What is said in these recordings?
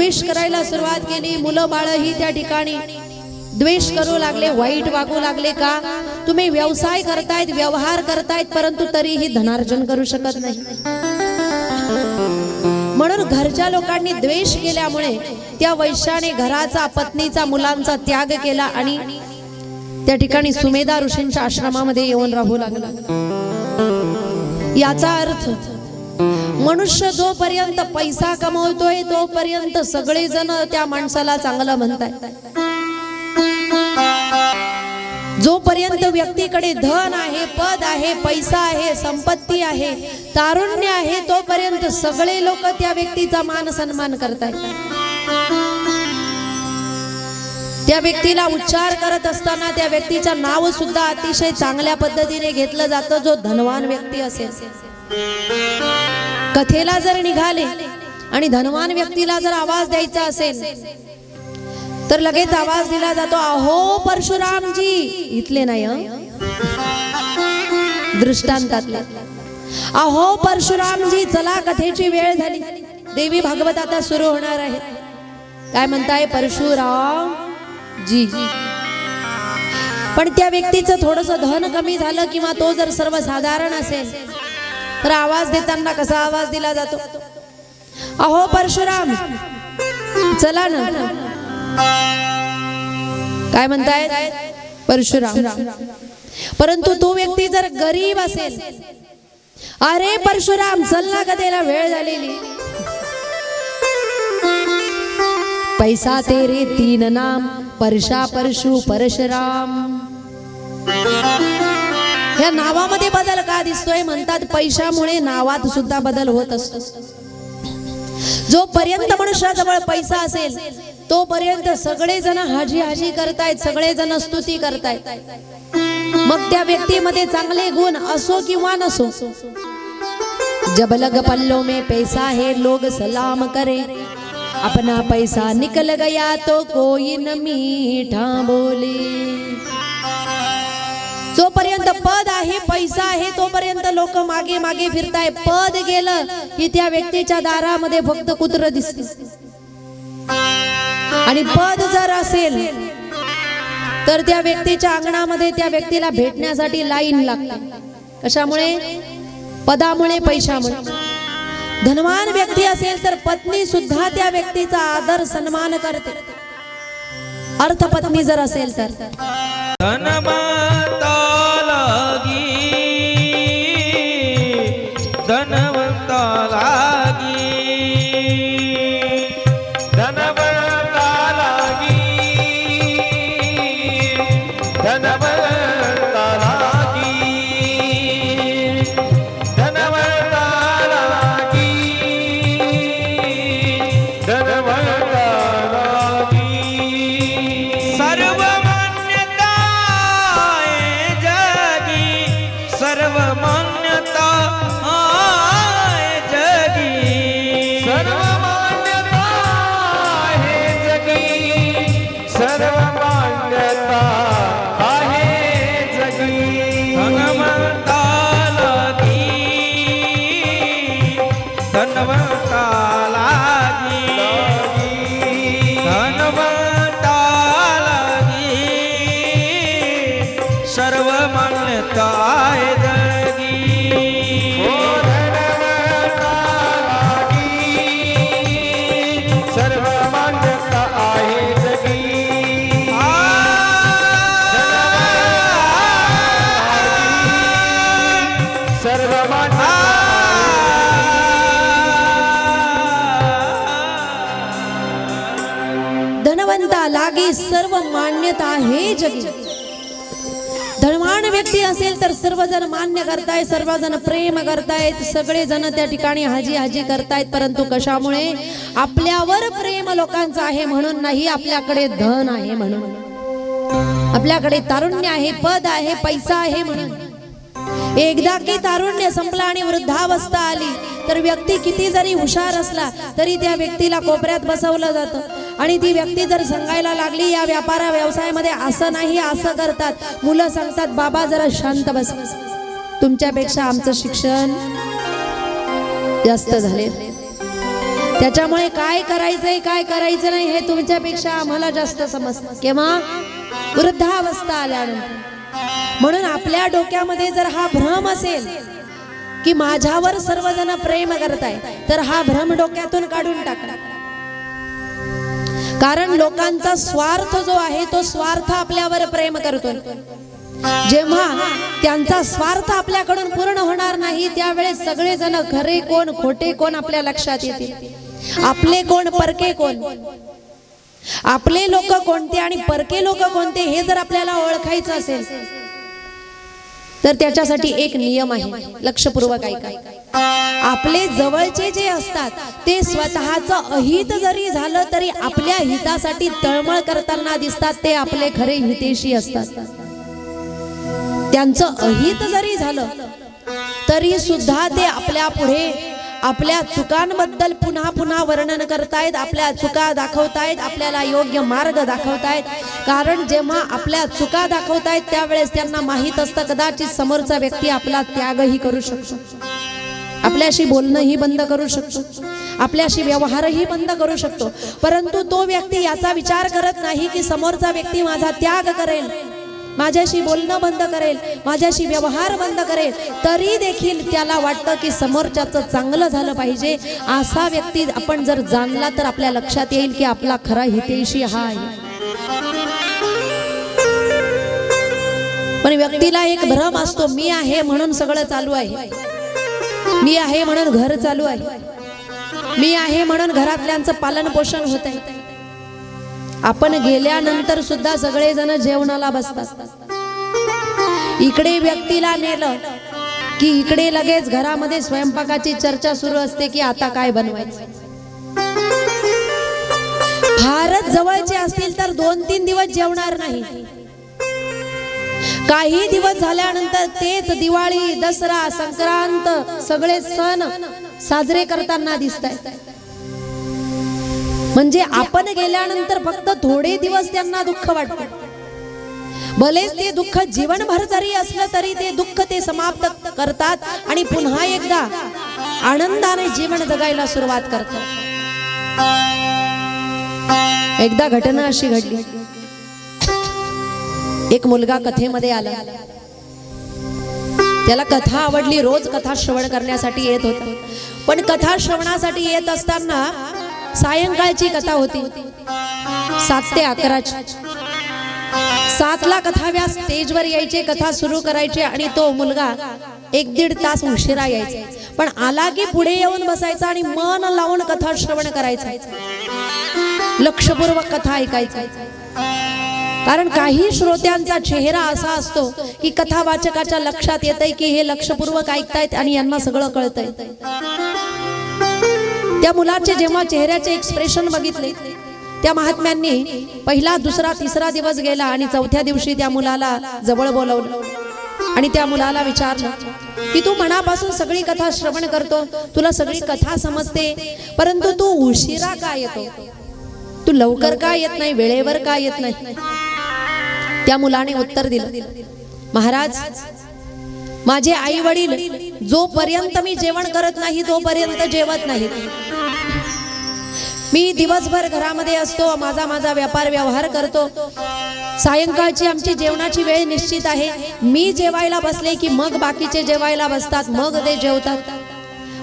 द्वेष करायला सुरुवात केली. मुलं बाळही त्या ठिकाणी द्वेष करू लागले वाईट वागू लागले का? तुम्ही व्यवसाय करतायत व्यवहार करतायत परंतु तरीही धनार्जन करू शकत नाही. म्हणून घरच्या लोकांनी द्वेष केल्यामुळे त्या वैश्याने घराचा पत्नीचा मुलांचा त्याग केला आणि त्या ठिकाणी सुमेधा ऋषींच्या आश्रमामध्ये येऊन राहू लागला. याचा अर्थ मनुष्य जोपर्यंत पैसा कमवतोय तोपर्यंत सगळेजण त्या माणसाला चांगलं म्हणताय जोपर्यंत व्यक्तीकडे धन आहे पद आहे पैसा आहे संपत्ती आहे तारुण्य आहे तोपर्यंत सगळे लोक त्या व्यक्तीचा मान सन्मान करतायत. त्या व्यक्तीला उच्चार करत असताना त्या व्यक्तीचं नाव सुद्धा अतिशय चांगल्या पद्धतीने घेतलं जातं जो धनवान व्यक्ती असेल. कथेला जर निघाले आणि धनवान व्यक्तीला जर आवाज द्यायचा असेल तर लगेच आवाज दिला जातो अहो परशुरामजी. इथले नाही दृष्टांतातला. अहो परशुरामजी चला कथेची वेळ झाली. देवी भागवत आता सुरू होणार आहे. काय म्हणताय? परशुराम जी पण त्या व्यक्तीचं थोडस धन कमी झालं किंवा तो जर सर्वसाधारण असेल तर आवाज देताना कसा आवाज दिला जातो? अहो परशुराम चला ना. काय म्हणताय परशुराम. परंतु तो व्यक्ती जर गरीब असेल अरे परशुराम चल ना कधीला वेळ झालेली. पैसा तेरे तीन नाम परशा परशु परशुराम. या नावामध्ये बदल का दिसतोय? म्हणतात पैशामुळे नावात सुद्धा बदल होत असतो. जोपर्यंत मनुष्याजवळ पैसा असेल तोपर्यंत सगळेजण हाजी हाजी करतायत सगळेजण स्तुती करतायत. मग त्या व्यक्तीमध्ये चांगले गुण असो किंवा नसो जब लग पल्लो में पैसा है लोग सलाम करे. अपना पैसा निकल गया तो कोई न मीठा बोले. जोपर्यंत पद आहे पैसा आहे तोपर्यंत लोक मागे मागे फिरताय. पद गेलं की त्या व्यक्तीच्या दारामध्ये फक्त कुत्र दिसत आणि पद जर असेल तर त्या व्यक्तीच्या अंगणामध्ये त्या व्यक्तीला भेटण्यासाठी लाईन लागते. कशामुळे? पदामुळे पैशामुळे. धनवान व्यक्ती असेल तर पत्नी सुद्धा त्या व्यक्तीचा आदर सन्मान करते. अर्थपत्नी जर असेल तर. जगी. जगी धनवान व्यक्ती असेल तर सर्वजण मान्य करतायत सर्वजण प्रेम करतायत सगळे जण त्या ठिकाणी हाजी हाजी करतायत परंतु कशामुळे? आपल्यावर प्रेम लोकांचं आहे म्हणून नाही आपल्याकडे धन आहे म्हणून. आपल्याकडे तारुण्य आहे पद आहे पैसा आहे म्हणून. एकदा की तारुण्य संपला आणि वृद्धावस्था आली तर व्यक्ती किती जरी हुशार असला तरी त्या व्यक्तीला कोपऱ्यात बसवलं जातं. आणि ती व्यक्ती जर सांगायला लागली या व्यापारा व्यवसायामध्ये असं नाही असं करतात. मुलं सांगतात बाबा जरा शांत बस. तुमच्यापेक्षा आमचं शिक्षण जास्त झाले. त्याच्यामुळे काय करायचंय काय करायचं नाही हे तुमच्यापेक्षा आम्हाला जास्त समजतं. केव्हा? वृद्धावस्था आल्यानंतर. म्हणून आपल्या डोक्यामध्ये जर हा भ्रम असेल की माझ्यावर सर्वजण प्रेम करताय तर हा भ्रम डोक्यातून काढून टाका. कारण लोकांचा स्वार्थ जो आहे तो स्वार्थ आपल्यावर प्रेम करतो जेव्हा त्यांचा स्वार्थ आपल्याकडून पूर्ण होणार नाही त्यावेळेस सगळेजण खरे कोण खोटे कोण आपल्या लक्षात येतील? आपले कोण परके कोण? आपले लोक कोणते आणि परके लोक कोणते हे जर आपल्याला ओळखायचं असेल तर त्याच्यासाठी एक नियम आहे. लक्षपूर्वक ऐका. आपले जवळचे जे असतात ते स्वतःचं अहित जरी झालं तरी आपल्या हितासाठी तळमळ करताना दिसतात ते आपले खरे हितेशी असतात. त्यांचं अहित जरी झालं तरी सुद्धा ते आपल्या पुढे आपल्या चुकांबद्दल पुन्हा पुन्हा वर्णन करतायत आपल्या चुका दाखवतायत आपल्याला योग्य मार्ग दाखवतायत. कारण जेव्हा आपल्या चुका दाखवतायत त्यावेळेस त्यांना माहीत असतं कदाचित समोरचा व्यक्ती आपला त्यागही करू शकतो. आपल्याशी बोलणंही बंद करू शकतो. आपल्याशी व्यवहारही बंद करू शकतो. परंतु तो व्यक्ती याचा विचार करत नाही की समोरचा व्यक्ती माझा त्याग करेल. माझ्याशी बोलणं बंद करेल माझ्याशी व्यवहार बंद करेल तरी देखील त्याला वाटतं की समोरच्याचं चांगलं झालं पाहिजे. असा व्यक्ती आपण जर जाणला तर आपल्या लक्षात येईल की आपला खरा हितेशी हा आहे पण व्यक्तीला एक भ्रम असतो मी आहे म्हणून सगळं चालू आहे. मी आहे म्हणून घर चालू आहे. मी आहे म्हणून घरातल्यांचं पालन पोषण होत आहे आपण गेल्यानंतर सुद्धा सगळेजण जेवणाला बसतात. इकडे व्यक्तीला नेलं की इकडे लगेच घरामध्ये स्वयंपाकाची चर्चा सुरू असते की आता काय बनवायचं. फारच जवळचे असतील तर दोन तीन दिवस जेवणार नाही. काही दिवस झाल्यानंतर तेच दिवाळी दसरा संक्रांत सगळे सण साजरे करताना दिसत म्हणजे आपण गेल्यानंतर फक्त थोडे दिवस त्यांना दुःख वाटतं. भलेच ते दुःख जीवनभर जरी असलं तरी ते दुःख ते समाप्त करतात आणि पुन्हा एकदा आनंदाने जीवन जगायला सुरुवात करतात. एकदा घटना अशी घडली. एक मुलगा कथेमध्ये आला. त्याला कथा आवडली रोज कथा श्रवण करण्यासाठी येत होता. पण कथा श्रवणासाठी येत असताना सायंकाळची कथा होती. सात ते अकराची. सातला कथाव्यास स्टेजवर यायचे कथा सुरू करायचे आणि तो मुलगा एक दीड तास उशिरा यायचा. पण आला की पुढे येऊन बसायचा आणि मन लावून कथा श्रवण करायचा. लक्षपूर्वक कथा ऐकायचा. कारण काही श्रोत्यांचा चेहरा असा असतो की कथा वाचकाच्या लक्षात येतंय की हे लक्षपूर्वक ऐकतायत आणि यांना सगळं कळतंय. त्या मुलाचे जेव्हा चेहऱ्याचे एक्सप्रेशन बघितले त्या महात्म्यांनी पहिला दुसरा तिसरा दिवस गेला आणि चौथ्या दिवशी त्या मुलाला जवळ बोलवलं. आणि त्या मुलाला विचारलं की तू मनापासून सगळी कथा श्रवण करतो तुला सगळी कथा समजते परंतु तू उशिरा का येतो? तू लवकर का येत नाही वेळेवर का येत नाही? त्या मुलाने उत्तर दिलं महाराज माझे आई वडील जोपर्यंत मी जेवण करत नाही तोपर्यंत जेवत नाहीत. मी दिवसभर घरामध्ये असतो माझा माझा व्यापार व्यवहार करतो. सायंकाळची आमची जेवणाची वेळ निश्चित आहे. मी जेवायला बसले की मग बाकीचे जेवायला बसतात मग ते जेवतात.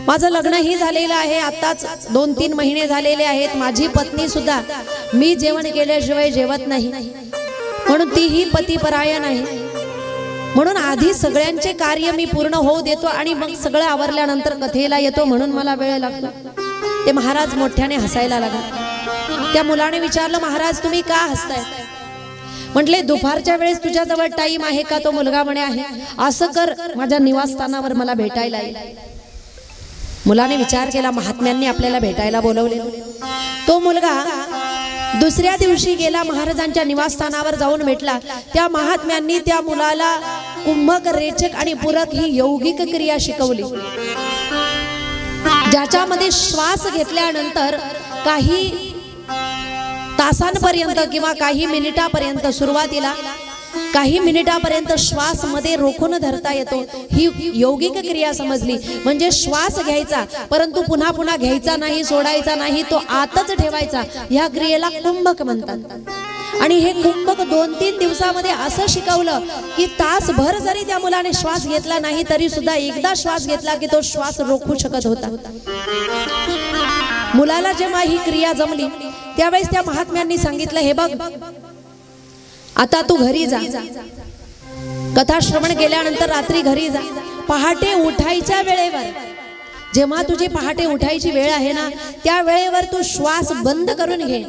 माझं लग्नही झालेलं आहे आत्ताच दोन तीन महिने झालेले आहेत. माझी पत्नी सुद्धा मी जेवण केल्याशिवाय जेवत नाही. म्हणून तीही पतीपरायण आहे. म्हणून आधी सगळ्यांचे कार्य मी पूर्ण होऊ देतो आणि मग सगळं आवरल्यानंतर कथेला येतो म्हणून मला वेळ लागतो. ते महाराज मोठ्याने हसायला लागले. त्या मुलाने विचारलं महाराज तुम्ही का हसताय? म्हटले दुपारच्या वेळेस तुझ्याजवळ टाइम आहे का? तो मुलगा म्हणे आहे. असं कर माझ्या निवासस्थानावर मला भेटायला येईल मुलाने विचार केला महात्म्यांनी आपल्याला भेटायला बोलवले. तो मुलगा दुसऱ्या दिवशी गेला महाराजांच्या निवासस्थानावर जाऊन भेटला. त्या महात्म्यांनी त्या मुलाला कुंभक रेचक आणि पूरक ही यौगिक क्रिया शिकवली. ज्याच्यामध्ये श्वास घेतल्यानंतर काही तासांपर्यंत किंवा काही मिनिटापर्यंत सुरुवातीला काही मिनिटापर्यंत श्वासमध्ये रोखून धरता येतो. ही यौगिक क्रिया समजली. म्हणजे श्वास घ्यायचा परंतु पुन्हा पुन्हा घ्यायचा नाही सोडायचा नाही तो आतच ठेवायचा. ह्या क्रियेला कुंभक म्हणतात. आणि हे कुंभक दोन तीन दिवसामध्ये असं शिकवलं की तासभर जरी त्या मुलाने श्वास घेतला नाही तरी सुद्धा एकदा श्वास घेतला की तो श्वास रोखू शकत होता. मुलाला जेव्हा ही क्रिया जमली त्यावेळेस त्या महात्म्यांनी सांगितलं हे बघ आता तू घरी जा. कथा श्रवण केल्यानंतर रात्री घरी जा. पहाटे उठायच्या वेळेवर जेव्हा तुझी पहाटे उठायची वेळ आहे ना त्या वेळेवर तू श्वास बंद करून घे.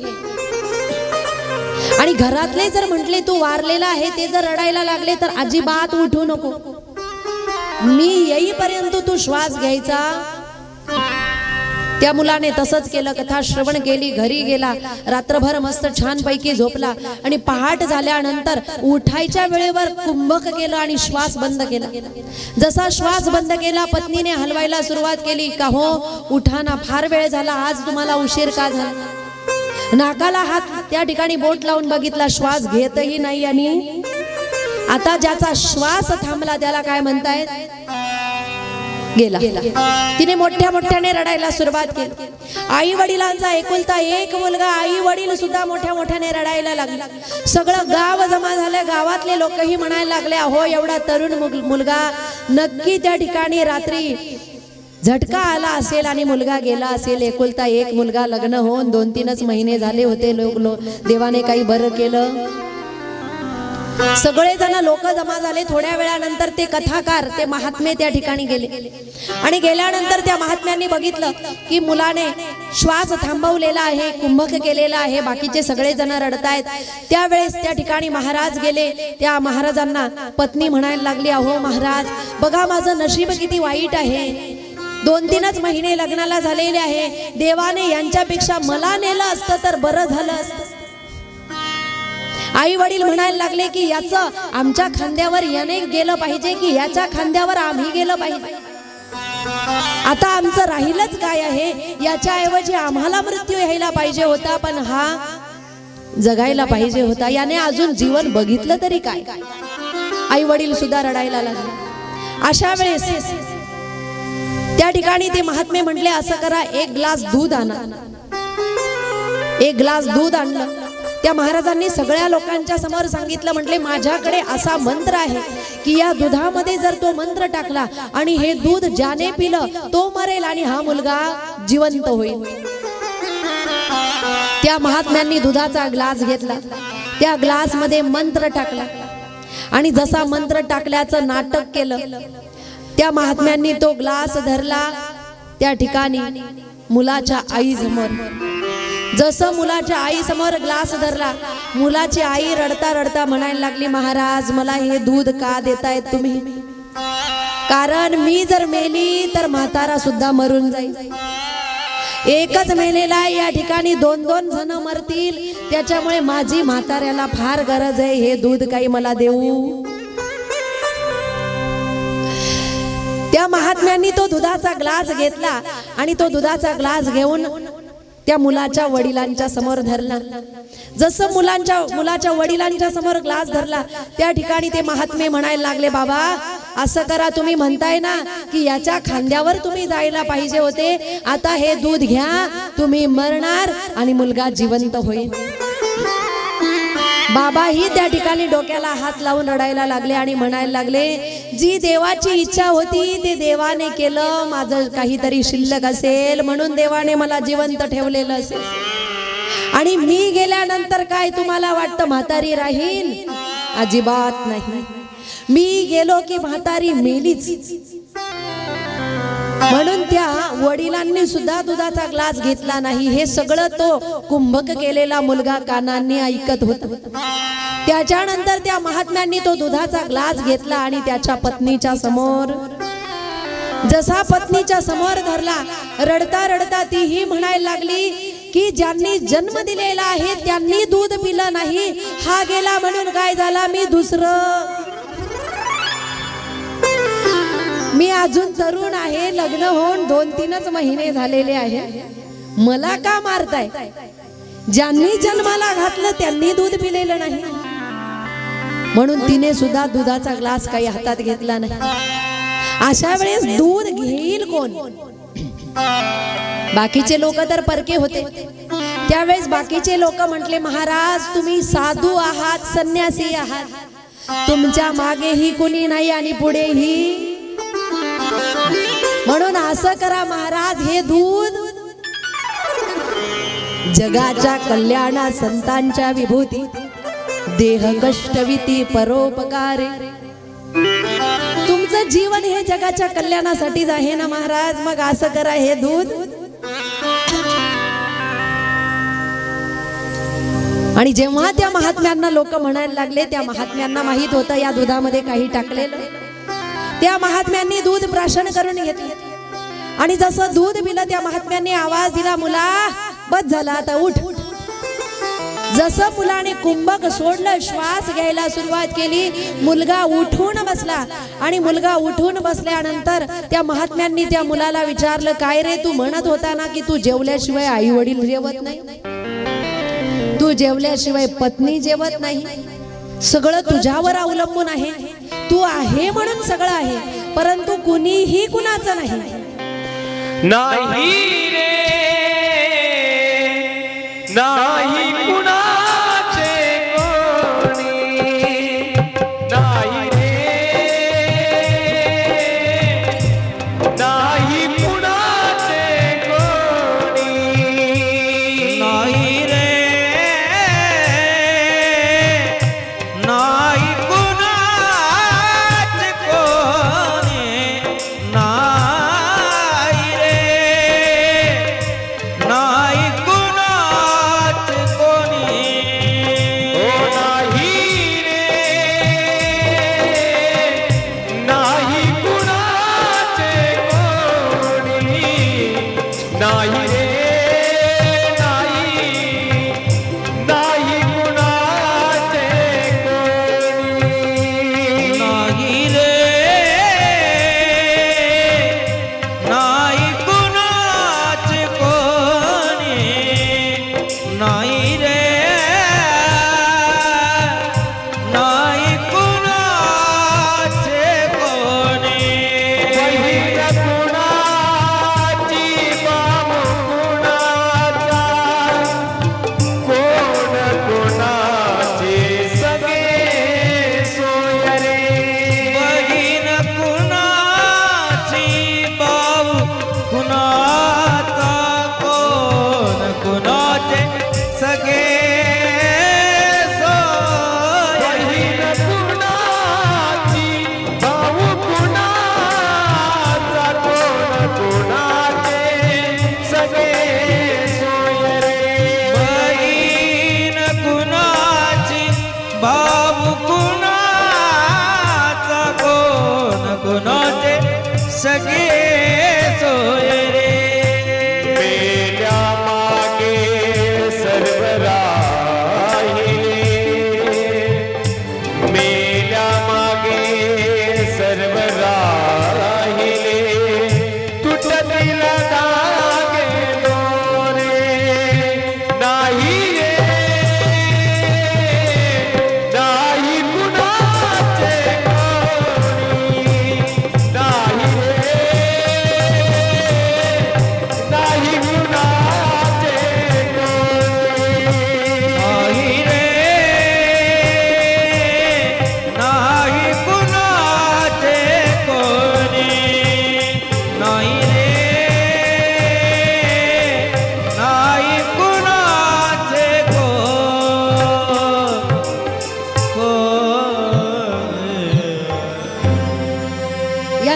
आणि घरातले जर म्हटले तू वारलेला आहे ते जर रडायला लागले तर अजिबात उठू नको. मी येईपर्यंत तू श्वास घ्यायचा. त्या मुलाने तसंच केलं कथा श्रवण केली घरी गेला रात्रभर मस्त छान पैकी झोपला आणि पहाट झाल्यानंतर उठायच्या वेळेवर कुंभक केलं आणि श्वास बंद केला. जसा श्वास बंद केला पत्नीने हलवायला सुरुवात केली का हो उठाना फार वेळ झाला आज तुम्हाला उशीर का झाला? नाकाला हात त्या ठिकाणी बोट लावून बघितला. श्वास घेतही नाही आणि आता ज्याचा श्वास थांबला त्याला काय म्हणतायत? गेला. तिने मोठ्या मोठ्याने रडायला सुरुवात केली. आई वडिलांचा एकुलता एक मुलगा आई वडील सुद्धा मोठ्या मोठ्याने रडायला लागला. सगळं गाव जमा झालं. गावातले लोकही म्हणायला लागले अहो एवढा तरुण मुलगा नक्की त्या ठिकाणी रात्री झटका आला असेल आणि मुलगा गेला असेल एकुलता एक मुलगा लग्न होऊन दोन तीनच महिने झाले होते लोक लो देवाने काही बरं केलं? सगळे जण लोक जमा झाले. थोड्या वेळानंतर ते कथाकार ते महात्मे त्या ठिकाणी गेले. आणि गेल्यानंतर त्या महात्म्यांनी बघितलं की मुलाने श्वास थांबवलेला आहे कुंभक केलेला आहे बाकीचे सगळे जण रडतायत. त्यावेळेस त्या ठिकाणी महाराज गेले. त्या महाराजांना पत्नी म्हणायला लागली अहो महाराज बघा माझं नशीब किती वाईट आहे. दोन तीनच महिने लग्नाला झालेले आहे. देवाने यांच्यापेक्षा मला नेलं असतं तर बरं झालं असतं. आई वडील म्हणायला लागले की याचं आमच्या खांद्यावर याने गेलं पाहिजे की याच्या खांद्यावर आम्ही गेलं पाहिजे. आता आमचं राहिलंच काय आहे? याच्या ऐवजी आम्हाला मृत्यू यायला पाहिजे होता पण हा जगायला पाहिजे होता. याने अजून जीवन बघितलं तरी काय? आई वडील सुद्धा रडायला लागले. अशा वेळेस त्या ठिकाणी ते महात्मे म्हटले असं करा एक ग्लास दूध आणा. एक ग्लास दूध आणलं. त्या महाराजांनी सगळ्या लोकांच्या समोर सांगितलं म्हटले माझ्याकडे असा मंत्र आहे की या दुधामध्ये जर तो मंत्र टाकला आणि हे दूध ज्याने पिलं तो मरेल आणि हा मुलगा जिवंत होईल. त्या महात्म्यांनी दुधाचा ग्लास घेतला. त्या ग्लासमध्ये मंत्र टाकला. आणि जसा मंत्र टाकल्याचं नाटक केलं त्या महात्म्यांनी तो ग्लास धरला. त्या ठिकाणी मुलाच्या आई समोर. जसं मुलाच्या आई समोर ग्लास धरला मुलाची आई रडता रडता म्हणायला लागली महाराज मला हे दूध का देतायत तुम्ही? कारण मी जर मेली तर म्हातारा सुद्धा मरून जाईल. एकच मेलेला या ठिकाणी दोन दोन जण मरतील. त्याच्यामुळे माझी म्हाताऱ्याला फार गरज आहे हे दूध काही मला देऊ? त्या महात्म्यांनी तो दुधाचा ग्लास घेतला आणि तो दुधाचा ग्लास घेऊन त्या मुलाच्या वडिलांच्या समोर धरला. जसं मुलांच्या मुलाच्या वडिलांच्या समोर ग्लास धरला त्या ठिकाणी ते महात्मे म्हणायला लागले बाबा असं करा तुम्ही म्हणताय ना की याच्या खांद्यावर तुम्ही जायला पाहिजे होते. आता हे दूध घ्या तुम्ही मरणार आणि मुलगा जिवंत होईल. बाबाही त्या ठिकाणी डोक्याला हात लावून रडायला लागले आणि म्हणायला लागले जी देवाची इच्छा होती ते देवाने केलं. माझं काहीतरी शिल्लक असेल म्हणून देवाने मला जिवंत ठेवलेलं असेल. आणि मी गेल्यानंतर काय तुम्हाला वाटतं म्हातारी राहील अजिबात नाही. मी गेलो की म्हातारी मेलीच. म्हणून त्या वडिलांनी सुद्धा दुधाचा ग्लास घेतला नाही. हे सगळं तो कुंभक केलेला मुलगा कानांनी ऐकत होता. त्याच्यानंतर त्या महात्म्यांनी तो दुधाचा ग्लास घेतला आणि त्याच्या पत्नीच्या समोर जसा पत्नीच्या समोर धरला रडता रडता तीही म्हणायला लागली की ज्यांनी जन्म दिलेला आहे त्यांनी दूध पिलं नाही. हा गेला म्हणून काय झाला? मी दुसरं मी अजून तरुण आहे लग्न होऊन दोन तीनच महिने झालेले आहे. मला का मारताय? ज्यांनी जन्माला घातलं त्यांनी दूध पिलेलं नाही. म्हणून तिने सुद्धा दुधाचा ग्लास काही हातात घेतला नाही. अशा वेळेस दूध घेईल कोण? बाकीचे लोक तर परके होते. त्यावेळेस बाकीचे लोक म्हटले महाराज तुम्ही साधू आहात संन्यासी आहात. तुमच्या मागेही कुणी नाही आणि पुढेही म्हणून असं करा महाराज हे दूध जगाच्या कल्याणा संतांच्या विभूती. देह कष्टविती परोपकारे. तुमचं जीवन हे जगाच्या कल्याणासाठीच आहे ना महाराज? मग असं करा हे दूध. आणि जेव्हा त्या महात्म्यांना लोक म्हणायला लागले त्या महात्म्यांना माहीत होतं या दुधामध्ये काही टाकलेलं. त्या महात्म्यांनी दूध प्राशन करून घेतले. आणि जसं दूध पिलं त्या महात्म्यांनी आवाज दिला मुला बस झाला आता उठ. जसं मुलाने कुंभक सोडलं श्वास घ्यायला सुरुवात केली मुलगा उठून बसला. आणि मुलगा उठून बसल्यानंतर त्या महात्म्यांनी त्या मुलाला विचारलं काय रे तू म्हणत होता ना की तू जेवल्याशिवाय आई वडील जेवत नाही? तू जेवल्याशिवाय पत्नी जेवत नाही? सगळं तुझ्यावर अवलंबून आहे. तू आहे म्हणून सगळं आहे परंतु कुणीही कुणाचं नाही. नाही रे. नाही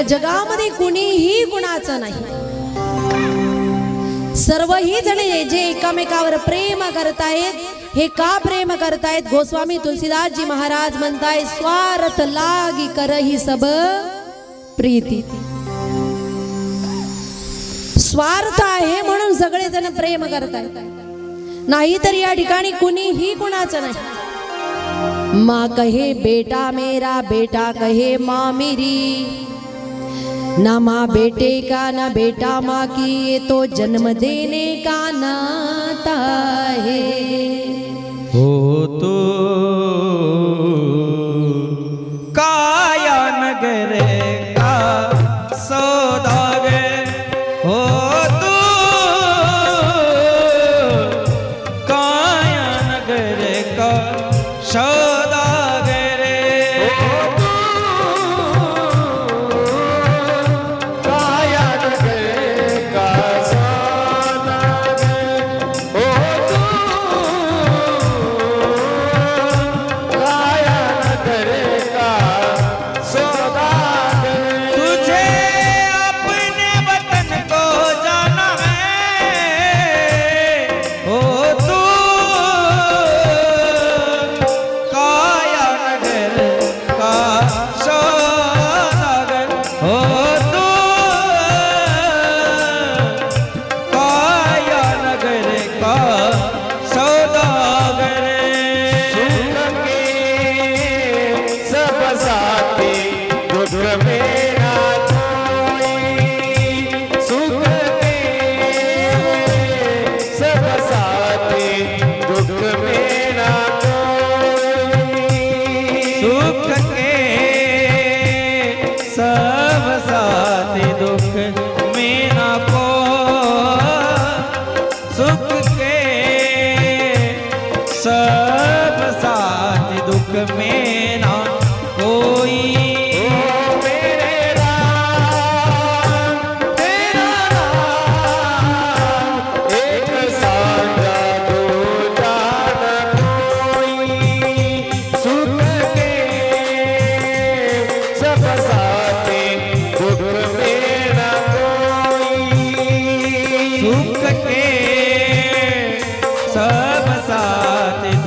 या जगामध्ये कुणीही कुणाचं नाही. सर्वही जण जे एकामेकावर प्रेम करतायत हे का प्रेम करतायत? गोस्वामी तुलसीदासजी महाराज म्हणताय स्वार्थ लागी करही सब प्रीती. स्वार्थ आहे म्हणून सगळे जण प्रेम करतायत. नाही तर या ठिकाणी कुणीही कुणाचं नाही. माँ कहे बेटा मेरा बेटा कहे माँ मेरी ना माँ बेटे का ना बेटा माँ की ये तो जन्म देने का नाता है।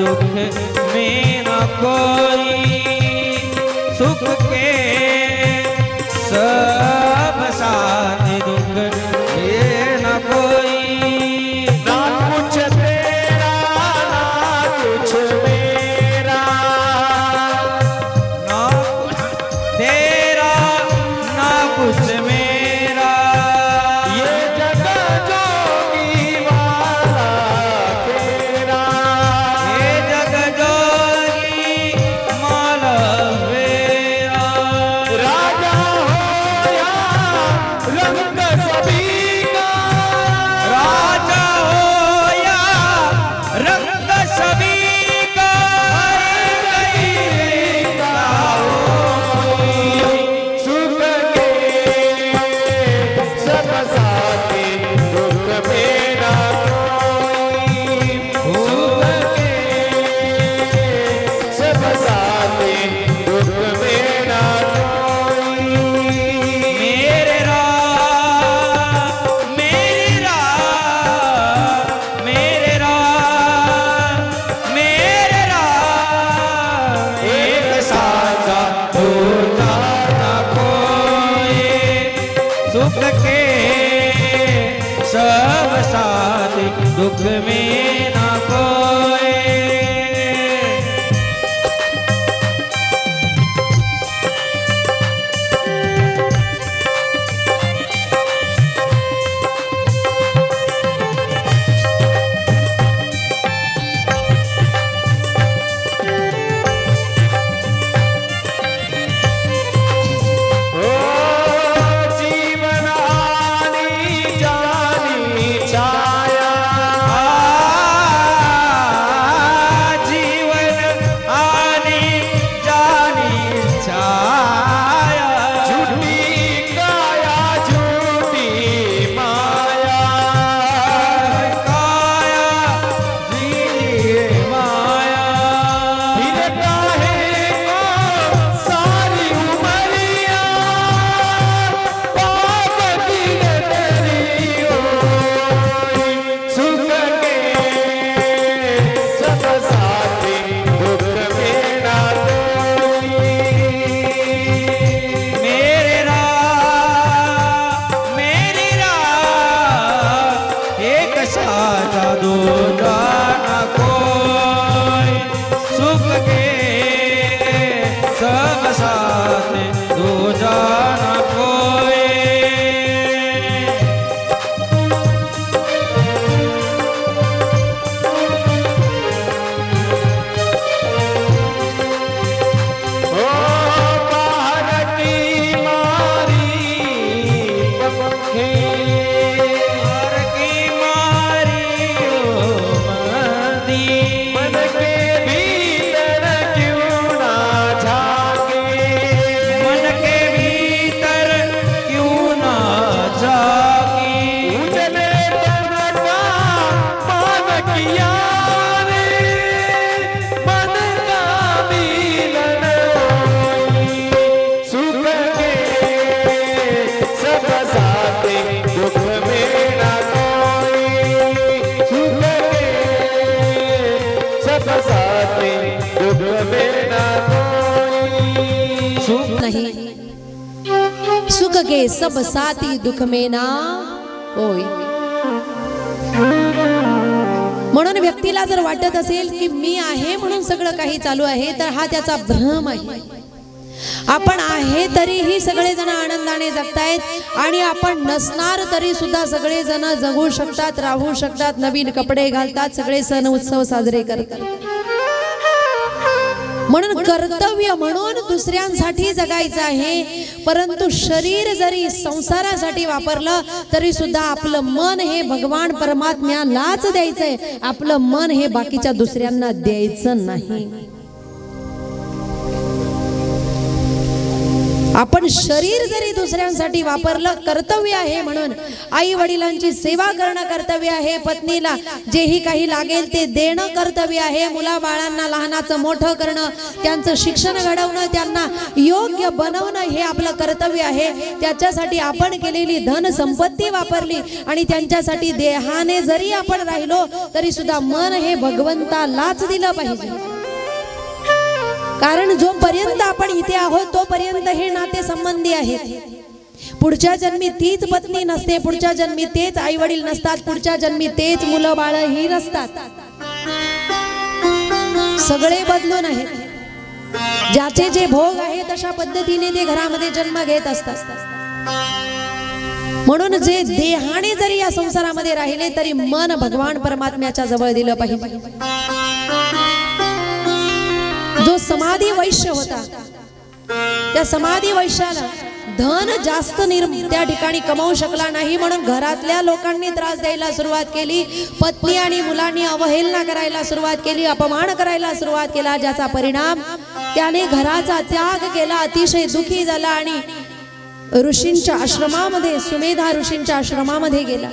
साथ दुख में न 所有。संग के सब साथी दुख में ना होय. म्हणून व्यक्तीला जर वाटत असेल की मी आहे म्हणून सगळं काही चालू आहे तर हा त्याचा भ्रम आहे. आपण आहे तरीही सगळेजण आनंदाने जगतायत आणि आपण नसणार तरी सुद्धा सगळेजण जगू शकतात राहू शकतात नवीन कपडे घालतात सगळे सण उत्सव साजरे करतात. म्हणून कर्तव्य म्हणून दुसऱ्यांसाठी जगायचं आहे. परंतु शरीर जरी संसारासाठी वापरलं तरी सुद्धा आपलं मन हे भगवान परमात्म्यालाच द्यायचंय. आपलं मन हे बाकीच्या दुसऱ्यांना द्यायचं नाही. आपण शरीर जरी दुसऱ्यांसाठी वापरलं कर्तव्य आहे म्हणून आई वडिलांची सेवा करणं कर्तव्य आहे पत्नीला जेही काही लागेल ते देणं कर्तव्य आहे मुला बाळांना लहानाचं मोठं करणं त्यांचं शिक्षण घडवणं त्यांना योग्य बनवणं हे आपलं कर्तव्य आहे. त्याच्यासाठी आपण केलेली धन संपत्ती वापरली आणि त्यांच्यासाठी देहाने जरी आपण राहिलो तरी सुद्धा मन हे भगवंतालाच दिलं पाहिजे. कारण जोपर्यंत आपण इथे आहोत तोपर्यंत हे नाते संबंधी आहेत. पुढच्या जन्मी तीच पत्नी नसते पुढच्या जन्मी तेच आई वडील नसतात पुढच्या जन्मी तेच मुलं बाळ ही नसतात. सगळे बदलून आहेत. ज्याचे जे भोग आहेत तशा पद्धतीने ते घरामध्ये जन्म घेत असतात. म्हणून जे देहाने जरी या संसारामध्ये राहिले तरी मन भगवान परमात्म्याच्या जवळ दिलं पाहिजे. जो समाधी वैश्य होता त्या समाधी वैश्याला धन जास्त निर्म त्या ठिकाणी कमावू शकला नाही म्हणून घरातल्या लोकांनी त्रास द्यायला सुरुवात केली. पत्नी आणि मुलांनी अवहेलना करायला सुरुवात केली अपमान करायला सुरुवात केला ज्याचा परिणाम त्याने घराचा त्याग केला अतिशय दुखी झाला आणि ऋषींच्या आश्रमामध्ये सुमेधा ऋषींच्या आश्रमामध्ये गेला.